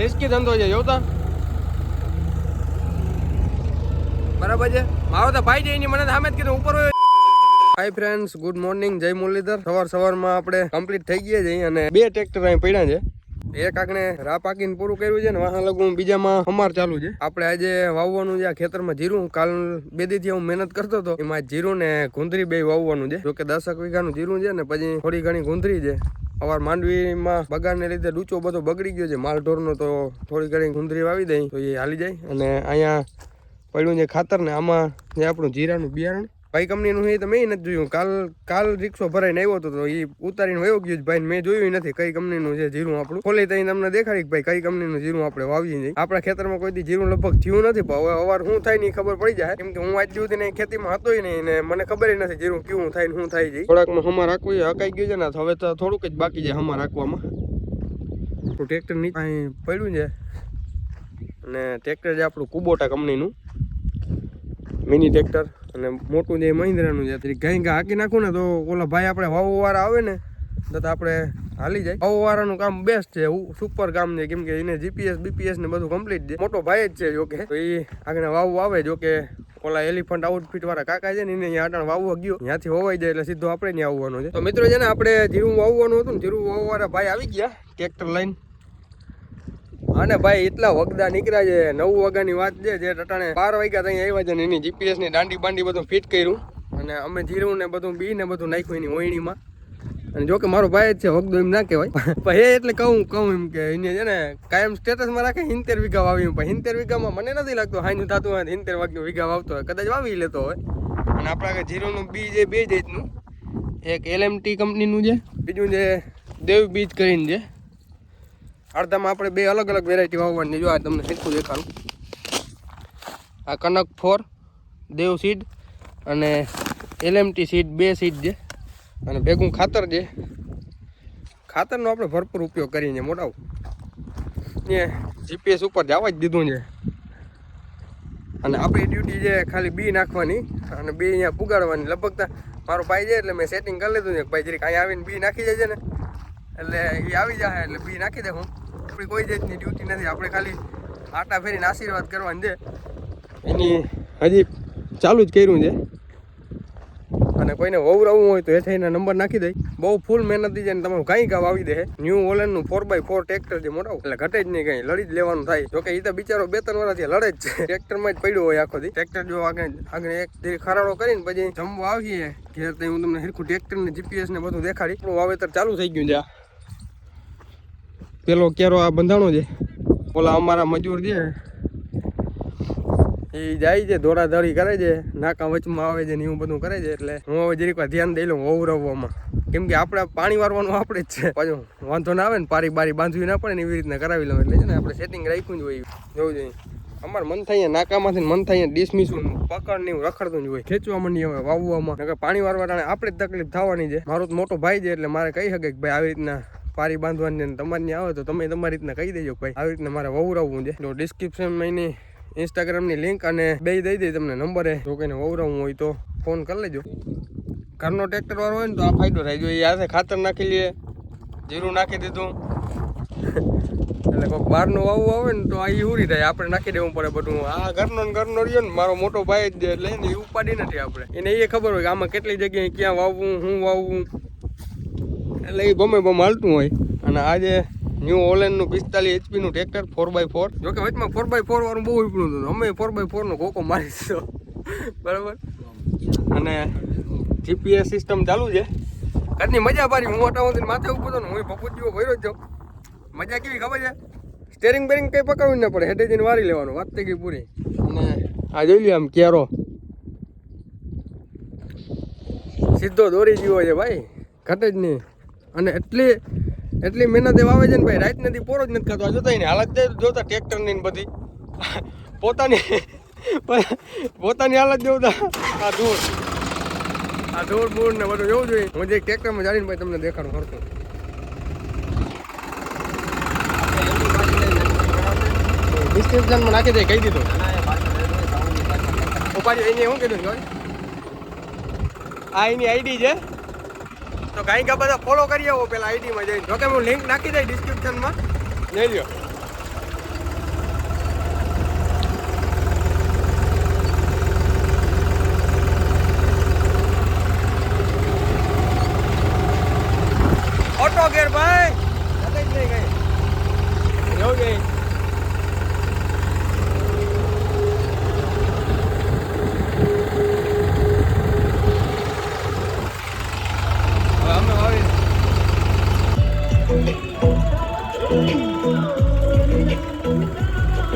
Risky ધંધો છે જોતા બરાબર છે? મારો તો ભાઈ એની મને સામે જ કીધું ઉપર હોય. ફ્રેન્ડ્સ ગુડ મોર્નિંગ જય મુરલીધર. સવાર સવારમાં આપણે કમ્પ્લીટ થઈ ગયા છે અને બે ટ્રેક્ટર અહીં પડ્યા છે. એક આકણે રા પાકીને પૂરું કર્યું છે ને વાહન લગું બીજામાં અમાર ચાલુ છે. આપણે આજે વાવવાનું છે આ ખેતરમાં જીરું. કાલ બે દીથી હું મહેનત કરતો હતો. એમાં જીરું ને ગુંદરી બે વાવવાનું છે. જોકે દસક વીઘાનું જીરું છે ને પછી થોડી ઘણી ગુંદરી છે. અવાર માંડવીમાં બગાડને લીધે ડૂચો બધો બગડી ગયો છે. માલ ઢોરનો તો થોડી ઘણી ગુંદરી વાવી દઈ, તો એ હાલી જાય. અને અહીંયા પડ્યું છે ખાતર ને આમાં જે આપણું જીરાનું બિયારણ કઈ કંપનીનું એ તો મેં નથી જોયું. કાલ કાલ રિક્ષો ભરાઈને આવ્યો હતો તો એ ઉતારીને વયો ગયો ભાઈ મેં જોયું નથી કઈ કંપનીનું છે જીરું આપણું. ખોલી તઈ તમને દેખાડી ભાઈ કઈ કંપનીનું જીરું આપણે વાવીએ જઈએ આપણા ખેતરમાં કોઈ દી જીરું લગભગ થયું નથી. પણ હવે અવાર શું થાય ને ખબર પડી જાય. કેમ કે હું આજ સુધી ખેતીમાં હતો નહીં ને મને ખબર નથી જીરું કેવું થાય ને શું થાય છે. થોડાકમાં હમા રાખવું હકાઈ ગયું છે ને, હવે તો થોડુંક જ બાકી છે હમા રાખવામાં. ટ્રેક્ટર નીચે અહીં પડ્યું છે. અને ટ્રેક્ટર છે આપણું કુબોટા કંપનીનું. Mini tractor. અને મોટું જે મહિન્દ્રાનું છે તરી ગાય ગા હાકી નાખું ને તો ઓલા ભાઈ આપણે વાવવાવાળા આવે ને, તો તો આપણે હાલી જાય. વાવવાળાનું કામ બેસ્ટ છે સુપર કામ છે, કેમ કે એને જીપીએસ બીપીએસ ને બધું કમ્પ્લીટ છે. મોટો ભાઈ જ છે જોકે તો એ આગળ વાવો આવે જોકે ઓલા એલિફન્ટ આઉટફિટ વાળા કાકા છે ને, એને અહીંયા આટાણ વાવવા ગયો. ત્યાંથી હોવાઈ જાય એટલે સીધો આપણે ત્યાં આવવાનું છે. તો મિત્રો છે ને, આપણે જીરું વાવવાનું હતું ને જીરું વાવવાળા ભાઈ આવી ગયા ટ્રેક્ટર લઈને. અને ભાઈ એટલા વગદા નીકળ્યા છે. નવ વાગ્યાની વાત છે, જે ટટાણે બાર વાગ્યા ત્યાં આવ્યા છે ને એની જીપીએસની દાંડી બાંડી બધું ફિટ કર્યું. અને અમે જીરું ને બધું, બી ને બધું નાખ્યું એની ઓયણીમાં. અને જોકે મારો ભાઈ જ છે, વગદો એમ ના કહેવાય. પણ એ એટલે કહું કહું એમ કે એને છે ને કાયમ સ્ટેટસમાં રાખે હિંતેર વીઘા વાવી પણ હિંતેર વીઘામાં મને નથી લાગતું હાઈનું થતું હોય હિંતેર વાગ્યું વીઘા વાવતો હોય. કદાચ વાવી લેતો હોય. અને આપણા જીરોનું બીજ બી છે, બે જાતનું એક એલએમટી કંપનીનું છે. બીજું જે દેવ બીજ કરીને છે. અડધામાં આપણે બે અલગ અલગ વેરાયટી વાવવાની જો આ તમને હેઠું દેખાડું. આ કનક ફોર દેવ સીડ અને એલએમટી સીડ બે સીડ છે અને ભેગું ખાતર છે. ખાતરનો આપણે ભરપૂર ઉપયોગ કરીને મોટા એ જીપીએસ ઉપર જવા જ દીધું છે. અને આપણી ડ્યુટી છે ખાલી બી નાખવાની અને બી અહીંયા પુગાડવાની. લગભગ મારો ભાઈ છે એટલે મેં સેટિંગ કરી લીધું છે ભાઈ જરીક અહીંયા આવીને બી નાખી જાય છે ને. એટલે એ આવી જાય એટલે બી નાખી દે હું. આપણી કોઈ જાતની ડ્યુટી નથી. આપણે ખાલી આટા ફેરીને આશીર્વાદ કરવાની છે. એની હજી ચાલુ જ કર્યું છે. અને કોઈને વવરાવવું હોય તો એ એના નંબર નાખી દઈ બહુ ફૂલ મહેનત છે ને તમારું કાંઈ કામ આવી દે ન્યૂ ઓલેન્ડનું ફોર બાય ફોર ટ્રેક્ટર જે મોટા. એટલે ઘટે જ નહીં કંઈ લડી જ લેવાનું થાય. જોકે એ તો બિચારો બે ત્રણ વર્ષથી લડે જ છે. ટ્રેક્ટરમાં જ પડ્યો હોય આખો દી. ટ્રેક્ટર જો આગળ આગળ એક ખરાડો કરીને પછી જમવા આવીએ. ઘેર તો હું તમને હરખું ટ્રેક્ટર ને જીપીએસ ને બધું દેખાડી. વાવેતર ચાલુ થઈ ગયું છે પેલો કેરો આ બંધાણો છે. ઓલા અમારા મજૂર છે. એ જાય છે ધોળાધોળી કરે છે, નાકા વચમાં આવે છે ને એવું બધું કરે છે, એટલે હું હવે જરીક ધ્યાન દઈ લઉં ઓવરવવામાં કેમ કે આપણે પાણી વારવાનું આપણે જ છે. પાછું વાંધો ના આવે ને, પારી બારી બાંધવી ના પડે ને એવી રીતના કરાવી લઉં. એટલે છે ને આપણે સેટિંગ રાખ્યું જ હોય જોવું જોઈએ. અમારે મન થાય નાકામાંથી મન થાય ડિસમિસું પકડ ને રખડતું જ હોય. ખેંચવા માંડી હવે વાવવામાં. પાણી વારવા આપણે જ તકલીફ થવાની છે. મારો મોટો ભાઈ છે, એટલે મારે કહી શકે કે ભાઈ આવી રીતના પારી બાંધવાની અને તમારી આવે તો તમે તમારી રીતના કહી દેજો ભાઈ, આવી રીતના મારે વવરાવવું છે. તો ડિસ્ક્રિપ્શનમાં એની ઇન્સ્ટાગ્રામની લિંક અને બે દઈ દઈ તમને નંબરે જો કોઈને વવરાવવું હોય તો ફોન કરી લેજો. ઘરનો ટ્રેક્ટર વાળો હોય ને તો આ ફાયદો થાય. જો એ હાથે ખાતર નાખી લઈએ જીરું નાખી દીધું. એટલે કોઈક બહારનું વાવું આવે ને તો આ ઉરી થાય આપણે નાખી દેવું પડે બધું. આ ઘરનો ને ઘરનો રહ્યો ને મારો મોટો ભાઈ જ લઈને એને ઉપાડી નથી આપણે. એને એ ખબર હોય કે આમાં કેટલી જગ્યાએ ક્યાં વાવવું, હું વાવવું. એટલે એ ગમે ગમે હાલતું હોય. અને આજે ન્યૂ ઓલેન્ડનું પિસ્તાલીસ એચપીનું ટ્રેક્ટર ફોર બાય ફોર જોકે વચમાં ફોર બાય ફોર વાળું બહુ ઉપડું હતું. અમે ફોર બાય ફોરનો કોકો મારી દીધો. બરાબર? અને જીપીએસ સિસ્ટમ ચાલુ છે. ઘરની મજા પાડી. હું મોટા માથે ઊભો હતો ને, હું પપુજીઓ ભર્યો જ મજા કેવી ખબર છે? સ્ટેરિંગ બેરિંગ કંઈ પકડવું ના પડે. હેઠે જઈને વારી લેવાનું. વાત થઈ ગઈ પૂરી. અને આ જોઈ લઈએ આમ ક્યારો. સીધો દોરી જેવો છે ભાઈ. ઘટે જ નહીં. અને એટલી એટલી મહેનત એ વાવે છે ને ભાઈ, રાત નથી, પોરો જ નથી ખાતો. જોતા એની હાલત જોતા ટ્રેક્ટરની બધી. પોતાની પોતાની હાલત જોતા. આ ધૂળ. આ ધૂળ બૂળ ને બધું જોવું જોઈએ હું જે ટ્રેક્ટરમાં જાણીને ભાઈ તમને દેખાડું કરતો ડિસ્ક્રિપ્શનમાં નાખી દે, કહી દીધું. ઉપાડી, એને શું કીધું આ એની આઈડી છે. તો કાંઈ કા બધા ફોલો કરી આવો, પેલા આઈડીમાં જઈને. જોકે હું લિંક નાખી દઈ ડિસ્ક્રિપ્શનમાં લઈ લ્યો.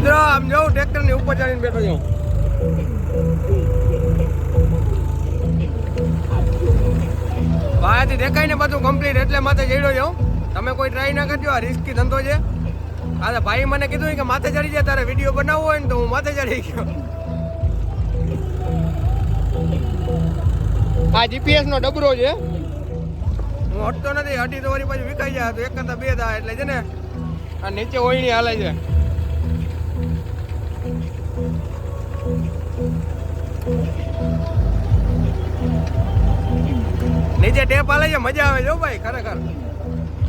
મિત્રો, આમ જાઉં ટ્રેક્ટર ઉપર ચડીને બેઠો છું. વાયાથી દેખાય બધું કમ્પ્લીટ એટલે માથે જડ્યો જાઉં તમે કોઈ ટ્રાય ના કરજો, આ રિસ્કી ધંધો છે. હા તો ભાઈ મને કીધું કે માથે ચડી જાય, તારે વીડિયો બનાવવો હોય ને તો હું માથે ચડી ગયો. આ જીપીએસ નો ડબરો છે. હું હટતો નથી, હટી તો વળી વિકાઈ જાય, તો એક કરતા બે થાય, એટલે છે ને, આ નીચે ઓયણી હાલે છે. નીચે ટેપ આલે છે, મજા આવે જો ભાઈ, ખરેખર.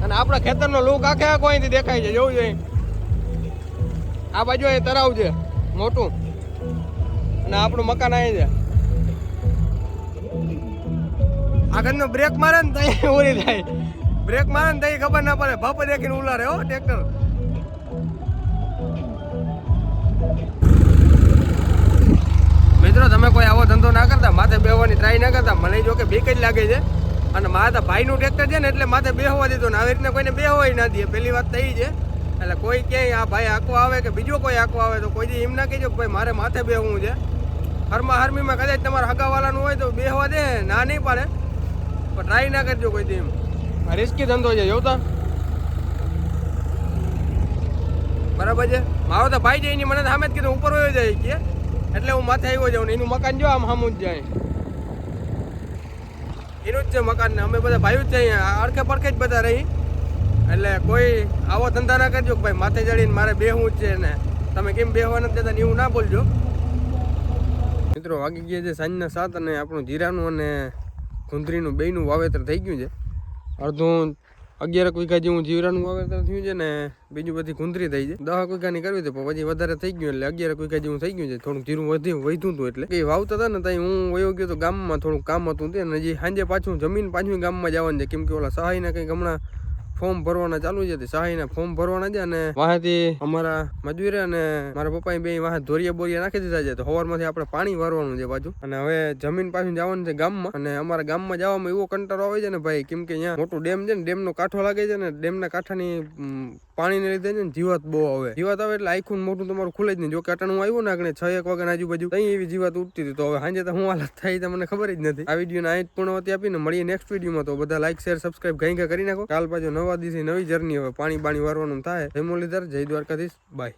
અને આપણા ખેતરનો લુક આખે આખો અહીંથી દેખાય છે, જોવું જોઈએ. આ બાજુ અહીં તરાવ છે, મોટું. અને આપણું મકાન અહીં છે. આગળનો બ્રેક મારે ને તઈ ઉરી થાય બ્રેક મારે ને તઈ ખબર ના પડે ભપ દેખીને ઉલારે હો, ટ્રેક્ટર. મિત્રો, તમે કોઈ આવો ધંધો ના કરતા, માથે બેહવાની ટ્રાય ના કરતા, મને જો કે બીક જ લાગે છે. અને મારા ભાઈનું ટ્રેક્ટર છે ને એટલે માથે બેહવા દીધું ને આવી રીતના કોઈને બેહવાય ના દે. પહેલી વાત થઈ છે. એટલે કોઈ ક્યાંય આ ભાઈ આખો આવે કે બીજો કોઈ આખો આવે તો કોઈ એમ ના કહેજો કે ભાઈ મારે માથે બેહવું છે. હરમા હરમીમાં કદાચ તમારા હગાવાલાનું હોય તો બેહવા દે. ના નહીં પાડે. પણ ટ્રાય ના કરજો કોઈ એમ. રિસ્કી ધંધો છે જોતા બરાબર છે? મારો તો ભાઈ છે એની મને સામે જ કીધું ઉપર વયો જાય કે એટલે હું માથે આવ્યો જાઉં ને એનું મકાન જો આમ સામું જ જાય. એનું જ છે મકાન ને અમે બધા ભાઈઓ જ છે અહીંયા. અડખે પડખે જ બધા રહી. એટલે કોઈ આવો ધંધા ના કરજો કે ભાઈ માથે ચડીને મારે બેહવું જ છે ને. તમે કેમ બેહવા નથી દેતા એવું ના બોલજો. મિત્રો વાગી ગયા છે સાંજના સાત અને આપણું જીરાનું અને ગુંદરીનું બેયનું વાવેતર થઈ ગયું છે. અડધું અગિયાર વીઘા જેવું જીવરાનું વાવેતર થયું છે ને બીજું બધી ગુંદરી થઈ છે. દહ વીઘાની કરવી હતી, પણ પછી વધારે થઈ ગયું એટલે અગિયાર વીઘા જેવું થઈ ગયું છે. થોડુંક જીરું વધી વધ્યું હતું એટલે. એ વાવતા હતા ને ત્યાં હું વયો ગયો તો ગામમાં થોડું કામ હતું તે અને હજી સાંજે પાછું જમીન પાછું ગામમાં જવાનું છે. કેમ કે ઓલા સહાયના કંઈક હમણાં ફોર્મ ભરવાના ચાલુ છે સહાયના ફોર્મ ભરવાના છે અને વાહેથી અમારા મજૂરે અને મારા પપ્પાએ બે વાહે ધોરિયા બોરિયા નાખી દીધા છે, તો હવારમાંથી આપણે પાણી વારવાનું છે પાછું અને હવે જમીન પાછું જવાનું છે ગામમાં, અને અમારા ગામમાં જવામાં એવો કંટાળો આવે છે ને ભાઈ, કેમ કે અહીંયા મોટું ડેમ છે ને, ડેમનો કાંઠો લાગે છે ને, ડેમના કાંઠાની પાણીને લીધે છે ને જીવાત બહુ આવે. જીવાત આવે એટલે આખું મોટું તમારું ખુલે જ નહીં. જો કે અટાણું આવ્યું ને આગળ છ એક વાગ્યા આજુબાજુ, તઈ એવી જીવાત ઉઠતી હતી. તો હવે સાંજે તો હું હાલત થાય તો મને ખબર જ નથી. આ વીડિયો અહીં પૂર્ણવતી આપીને મળીએ નેક્સ્ટ વિડીયોમાં. તો બધા લાઈક શેર સબસ્ક્રાઈબ ઘઈ કરી નાખો. કાલ પાછો નવા દિવસે નવી જર્ની હવે પાણી બાણી વારવાનું થાય. જય મુરલીધર, જય દ્વારકાધીશ. બાય